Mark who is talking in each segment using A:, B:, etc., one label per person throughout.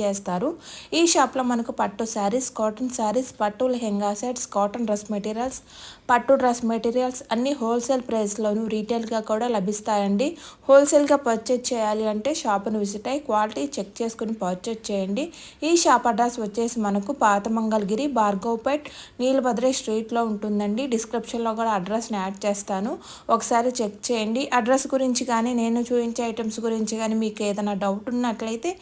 A: చేస్తారు. ఈ షాప్లో మనకు పట్టు శారీస్ కాటన్ శారీస్ పట్టు lehenga sets cotton dress materials పట్టు డ్రెస్ మెటీరియల్స్ అన్ని హోల్సేల్ ప్రైస్లోను రీటైల్గా కూడా లభిస్తాయండి. హోల్సేల్గా పర్చేజ్ చేయాలి అంటే షాప్ను విజిట్ అయ్యి క్వాలిటీ చెక్ చేసుకుని పర్చేజ్ చేయండి. ఈ షాప్ అడ్రస్ వచ్చేసి మనకు పాత మంగళగిరి భార్గవ్పేట్ నీలభద్రి స్ట్రీట్లో ఉంటుందండి. డిస్క్రిప్షన్లో కూడా అడ్రస్ని యాడ్ చేస్తాను. ఒకసారి చెక్ చేయండి. అడ్రస్ గురించి కానీ నేను చూపించే ఐటమ్స్ గురించి కానీ మీకు ఏదైనా డౌట్ ఉన్నట్లయితే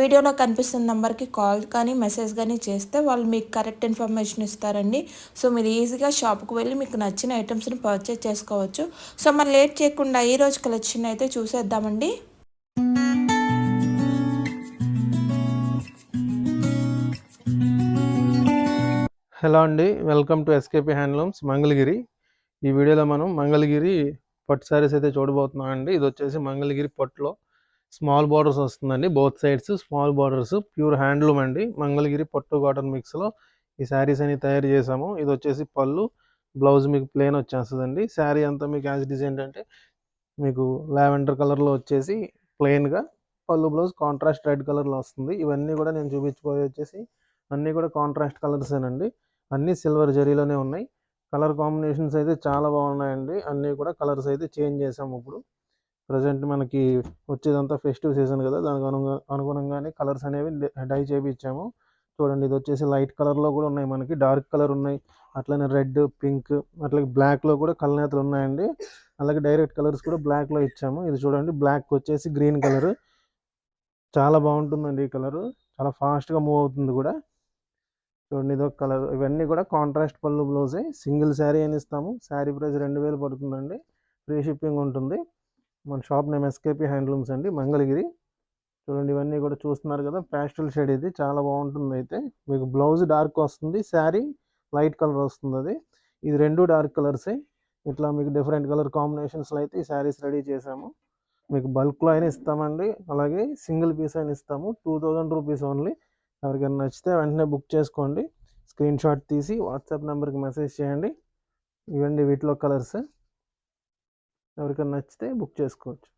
A: వీడియోలో కనిపిస్తున్న నెంబర్కి కాల్ కానీ మెసేజ్ కానీ చేస్తే వాళ్ళు మీకు కరెక్ట్ ఇన్ఫర్మేషన్ ఇస్తారండి. సో మీరు ఈజీగా షాప్కి వెళ్ళి మీకు నచ్చిన ఐటమ్స్ని పర్చేజ్ చేసుకోవచ్చు. సో మరి లేట్ చేయకుండా ఈ రోజు కలెక్షన్ అయితే చూసేద్దామండి.
B: హలో అండి welcome to SKP handlooms Mangalagiri. ఈ వీడియోలో మనం మంగళగిరి పట్టు శారీస్ అయితే చూడబోతున్నాం అండి ఇది వచ్చేసి మంగళగిరి పట్టులో స్మాల్ బార్డర్స్ వస్తుందండి. Both sides small borders pure handloom అండి. మంగళగిరి పట్టు కాటన్ మిక్స్లో ఈ శారీస్ అని తయారు చేసాము ఇది వచ్చేసి పళ్ళు బ్లౌజ్ మీకు ప్లేన్ వచ్చేస్తుందండి. శారీ అంతా మీకు యాజ్ డిజైన్ ఏంటంటే మీకు లావెండర్ కలర్లో వచ్చేసి ప్లెయిన్గా పళ్ళు బ్లౌజ్ కాంట్రాస్ట్ రెడ్ కలర్లో వస్తుంది. ఇవన్నీ కూడా నేను చూపించిపోయి వచ్చేసి అన్నీ కూడా కాంట్రాస్ట్ కలర్సేనండి. అన్నీ సిల్వర్ జరీలోనే ఉన్నాయి. కలర్ కాంబినేషన్స్ అయితే చాలా బాగున్నాయండి. అన్నీ కూడా కలర్స్ అయితే చేంజ్ చేసాము ఇప్పుడు. ప్రజెంట్ మనకి వచ్చేదంతా ఫెస్టివ్ సీజన్ కదా దానికి అనుగు అనుగుణంగానే కలర్స్ అనేవి డై చేపించాము చూడండి ఇది వచ్చేసి లైట్ కలర్లో కూడా ఉన్నాయి మనకి డార్క్ కలర్ ఉన్నాయి అట్లనే రెడ్ పింక్ అట్లాగే బ్లాక్లో కూడా కలనేతలు ఉన్నాయండి. అలాగే డైరెక్ట్ కలర్స్ కూడా బ్లాక్లో ఇచ్చాము. ఇది చూడండి బ్లాక్ వచ్చేసి గ్రీన్ కలర్. చాలా బాగుంటుందండి ఈ కలర్. చాలా ఫాస్ట్గా మూవ్ అవుతుంది కూడా. చూడండి ఇదొక కలర్. ఇవన్నీ కూడా కాంట్రాస్ట్ పళ్ళు బ్లౌజే. సింగిల్ శారీ అని ఇస్తాము? శారీ ప్రైస్ రెండు వేలు పడుతుందండి. ఫ్రీ షిప్పింగ్ ఉంటుంది. మన షాప్ నేమ్ ఎస్కేపీ హ్యాండ్లూమ్స్ అండి మంగళగిరి. చూడండి ఇవన్నీ కూడా చూస్తున్నారు కదా ప్యాస్టల్ షేడ్ ఇది చాలా బాగుంటుంది అయితే. మీకు బ్లౌజ్ డార్క్ వస్తుంది శారీ లైట్ కలర్ వస్తుంది అది. ఇది రెండు డార్క్ కలర్సే ఇట్లా మీకు డిఫరెంట్ కలర్ కాంబినేషన్స్లో అయితే ఈ శారీస్ రెడీ చేసాము. మీకు బల్క్లో అయినా ఇస్తామండి అలాగే సింగిల్ పీస్ అయినా ఇస్తాము. టూ థౌజండ్ రూపీస్ ఓన్లీ ఎవరికైనా నచ్చితే వెంటనే బుక్ చేసుకోండి. స్క్రీన్ షాట్ తీసి వాట్సాప్ నెంబర్కి మెసేజ్ చేయండి. ఇవ్వండి వీటిలో కలర్స్ ఎవరికైనా నచ్చితే బుక్ చేసుకోవచ్చు.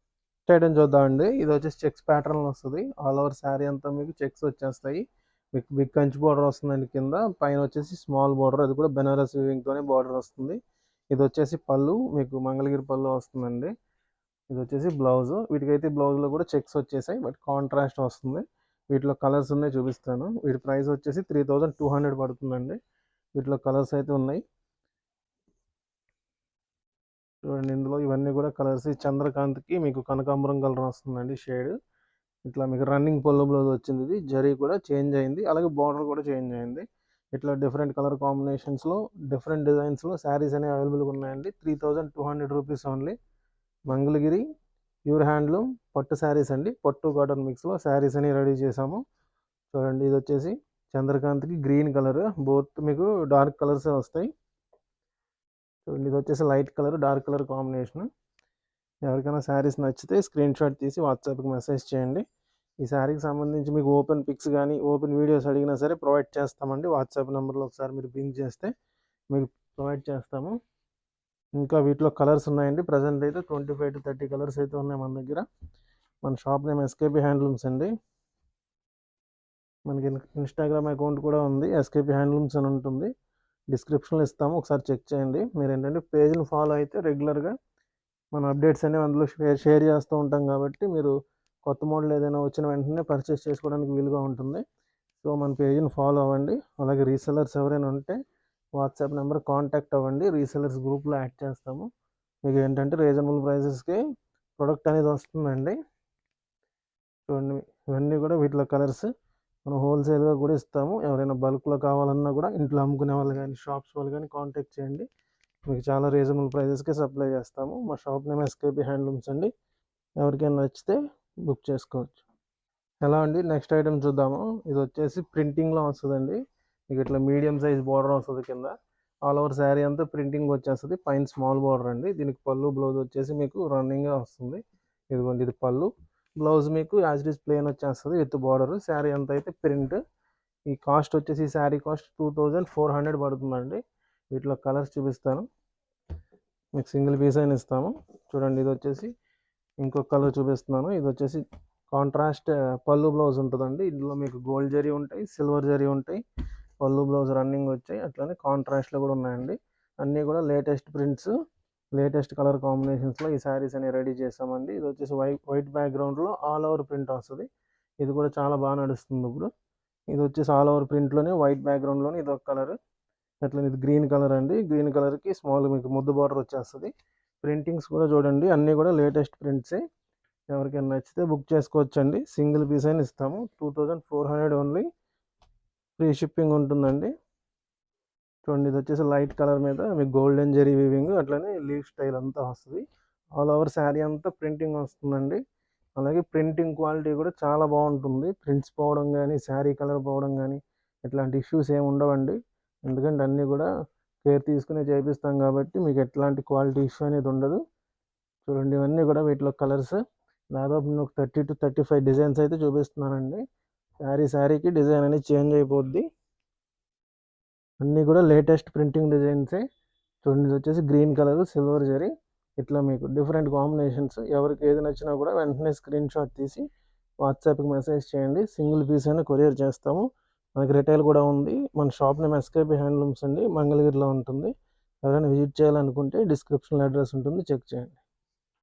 B: చేయడం చూద్దామండి. ఇది వచ్చేసి చెక్స్ ప్యాటర్న్ వస్తుంది. ఆల్ ఓవర్ శారీ అంతా మీకు చెక్స్ వచ్చేస్తాయి. మీకు బిగ్ కంచి బార్డర్ వస్తుందండి కింద. పైన వచ్చేసి స్మాల్ బార్డర్. అది కూడా బెనారస్ వివింగ్తోనే బార్డర్ వస్తుంది. ఇది వచ్చేసి పళ్ళు. మీకు మంగళగిరి పళ్ళు వస్తుందండి. ఇది వచ్చేసి బ్లౌజ్. వీటికైతే బ్లౌజ్లో కూడా చెక్స్ వచ్చేసాయి. బట్ కాంట్రాస్ట్ వస్తుంది. వీటిలో కలర్స్ ఉన్నాయి చూపిస్తాను. వీటి ప్రైస్ వచ్చేసి త్రీ థౌజండ్ టూ హండ్రెడ్ పడుతుందండి. వీటిలో కలర్స్ అయితే ఉన్నాయి. చూడండి ఇందులో ఇవన్నీ కూడా కలర్స్. చంద్రకాంత్కి మీకు కనకాంబరం కలర్ వస్తుందండి షేడ్. ఇట్లా మీకు రన్నింగ్ పొల్లో బ్లౌజ్ వచ్చింది ఇది. జరీ కూడా చేంజ్ అయింది. అలాగే బార్డర్ కూడా చేంజ్ అయింది. ఇట్లా డిఫరెంట్ కలర్ కాంబినేషన్స్లో డిఫరెంట్ డిజైన్స్లో శారీస్ అనేవి అవైలబుల్గా ఉన్నాయండి. Three thousand two hundred rupees only. Mangalagiri pure handloom పట్టు శారీస్ అండి. పట్టు కాటన్ మిక్స్లో శారీస్ అని రెడీ చేసాము చూడండి ఇది వచ్చేసి చంద్రకాంత్కి గ్రీన్ కలర్. బోత్ మీకు డార్క్ కలర్సే వస్తాయి. చూడండి ఇది వచ్చేసి light colour dark colour combination. ఎవరికైనా శారీస్ నచ్చితే స్క్రీన్ షాట్ తీసి వాట్సాప్కి మెసేజ్ చేయండి. ఈ శారీకి సంబంధించి మీకు ఓపెన్ పిక్స్ కానీ ఓపెన్ వీడియోస్ అడిగినా సరే ప్రొవైడ్ చేస్తామండి. వాట్సాప్ నెంబర్లో ఒకసారి మీరు పింక్ చేస్తే మీకు ప్రొవైడ్ చేస్తాము. ఇంకా వీటిలో కలర్స్ ఉన్నాయండి. ప్రజెంట్ అయితే twenty five to thirty colours అయితే ఉన్నాయి మన దగ్గర. మన షాప్ నేమ్ ఎస్కేపీ హ్యాండ్లూమ్స్ అండి. మనకి ఇన్స్టాగ్రామ్ అకౌంట్ కూడా ఉంది. ఎస్కేపీ హ్యాండ్లూమ్స్ అని ఉంటుంది. డిస్క్రిప్షన్లో ఇస్తాము. ఒకసారి చెక్ చేయండి. మీరు ఏంటంటే పేజ్ని ఫాలో అయితే రెగ్యులర్గా మన అప్డేట్స్ అనేవి అందులో షేర్ షేర్ చేస్తూ ఉంటాం కాబట్టి మీరు కొత్త మోడల్ ఏదైనా వచ్చిన వెంటనే పర్చేస్ చేసుకోవడానికి వీలుగా ఉంటుంది. సో మన పేజ్ని ఫాలో అవ్వండి. అలాగే రీసెలర్స్ ఎవరైనా ఉంటే వాట్సాప్ నెంబర్ కాంటాక్ట్ అవ్వండి. రీసెలర్స్ గ్రూప్లో యాడ్ చేస్తాము. మీకు ఏంటంటే రీజనబుల్ ప్రైసెస్కి ప్రొడక్ట్ అనేది వస్తుందండి. చూడండి ఇవన్నీ కూడా వీటిలో కలర్స్. మనం హోల్సేల్గా కూడా ఇస్తాము. ఎవరైనా బల్క్లో కావాలన్నా కూడా ఇంట్లో అమ్ముకునే వాళ్ళు కానీ షాప్స్ వాళ్ళు కానీ కాంటాక్ట్ చేయండి. మీకు చాలా రీజనబుల్ ప్రైజెస్కే సప్లై చేస్తాము. మా షాప్ నేమ్ ఎస్కేపీ హ్యాండ్లూమ్స్ అండి. ఎవరికైనా నచ్చితే బుక్ చేసుకోవచ్చు. ఎలా అండి? నెక్స్ట్ ఐటమ్ చూద్దాము. ఇది వచ్చేసి ప్రింటింగ్లో వస్తుందండి. మీకు ఇట్లా మీడియం సైజ్ బార్డర్ వస్తుంది కింద. ఆల్ ఓవర్ శారీ అంతా ప్రింటింగ్ వచ్చేస్తుంది. పైన స్మాల్ బార్డర్ అండి. దీనికి పళ్ళు బ్లౌజ్ వచ్చేసి మీకు రన్నింగ్గా వస్తుంది. ఇదిగోండి ఇది పళ్ళు. బ్లౌజ్ మీకు యాజ్ ఇట్ ఈస్ ప్లేన్ వచ్చేస్తుంది విత్ బార్డర్. శారీ అంత అయితే ప్రింట్. ఈ కాస్ట్ వచ్చేసి sari cost two thousand four hundred పడుతుందండి. వీటిలో కలర్స్ చూపిస్తాను. మీకు సింగిల్ పీస్ అయినా ఇస్తాము. చూడండి ఇది వచ్చేసి ఇంకొక కలర్ చూపిస్తున్నాను. ఇది వచ్చేసి కాంట్రాస్ట్ పళ్ళు బ్లౌజ్ ఉంటుందండి. ఇందులో మీకు గోల్డ్ జరీ ఉంటాయి సిల్వర్ జరీ ఉంటాయి పళ్ళు బ్లౌజ్ రన్నింగ్ వచ్చాయి. అట్లానే కాంట్రాస్ట్లో కూడా ఉన్నాయండి. అన్నీ కూడా లేటెస్ట్ ప్రింట్స్. లేటెస్ట్ కలర్ కాంబినేషన్స్లో ఈ శారీస్ అనేవి రెడీ చేస్తామండి ఇది వచ్చేసి వైట్ వైట్ బ్యాక్గ్రౌండ్లో ఆల్ ఓవర్ ప్రింట్ వస్తుంది. ఇది కూడా చాలా బాగా నడుస్తుంది ఇప్పుడు. ఇది వచ్చేసి ఆల్ ఓవర్ ప్రింట్లోనే వైట్ బ్యాక్గ్రౌండ్లోనే ఇది ఒక కలర్. అట్లనే ఇది గ్రీన్ కలర్ అండి. గ్రీన్ కలర్కి స్మాల్ మీకు ముద్దు బార్డర్ వచ్చేస్తుంది. ప్రింటింగ్స్ కూడా చూడండి. అన్నీ కూడా లేటెస్ట్ ప్రింట్సే. ఎవరికైనా నచ్చితే బుక్ చేసుకోవచ్చండి. సింగిల్ పీస్ అయినా ఇస్తాము. Two thousand four hundred only. Free shipping ఉంటుందండి. చూడండి ఇది వచ్చేసి లైట్ కలర్ మీద మీకు గోల్డెన్ జెరీ వీవింగ్ అట్లనే లీవ్ స్టైల్ అంతా వస్తుంది. ఆల్ ఓవర్ శారీ అంతా ప్రింటింగ్ వస్తుందండి. అలాగే ప్రింటింగ్ క్వాలిటీ కూడా చాలా బాగుంటుంది. ప్రింట్స్ పోవడం కానీ శారీ కలర్ పోవడం కానీ ఇట్లాంటి ఇష్యూస్ ఏమి ఉండవండి. ఎందుకంటే అన్నీ కూడా కేర్ తీసుకుని చేపిస్తాం కాబట్టి మీకు ఎట్లాంటి క్వాలిటీ ఇష్యూ అనేది ఉండదు. చూడండి ఇవన్నీ కూడా వీటిలో కలర్స్. దాదాపు నేను ఒక thirty to thirty five designs అయితే చూపిస్తున్నానండి. శారీ శారీకి డిజైన్ అనేది చేంజ్ అయిపోద్ది. అన్నీ కూడా లేటెస్ట్ ప్రింటింగ్ డిజైన్సే చూడండి వచ్చేసి గ్రీన్ కలర్ సిల్వర్ జరీ ఇట్లా మీకు డిఫరెంట్ కాంబినేషన్స్ ఎవరికి ఏది నచ్చినా కూడా వెంటనే స్క్రీన్ షాట్ తీసి వాట్సాప్కి మెసేజ్ చేయండి. సింగిల్ పీస్ అయినా కొరియర్ చేస్తాము. మనకి రిటైల్ కూడా ఉంది. మన షాప్ నేమ్ ఎస్కేపీ హ్యాండ్లూమ్స్ అండి. మంగళగిరిలో ఉంటుంది. ఎవరైనా విజిట్ చేయాలనుకుంటే డిస్క్రిప్షన్లో అడ్రస్ ఉంటుంది. చెక్ చేయండి.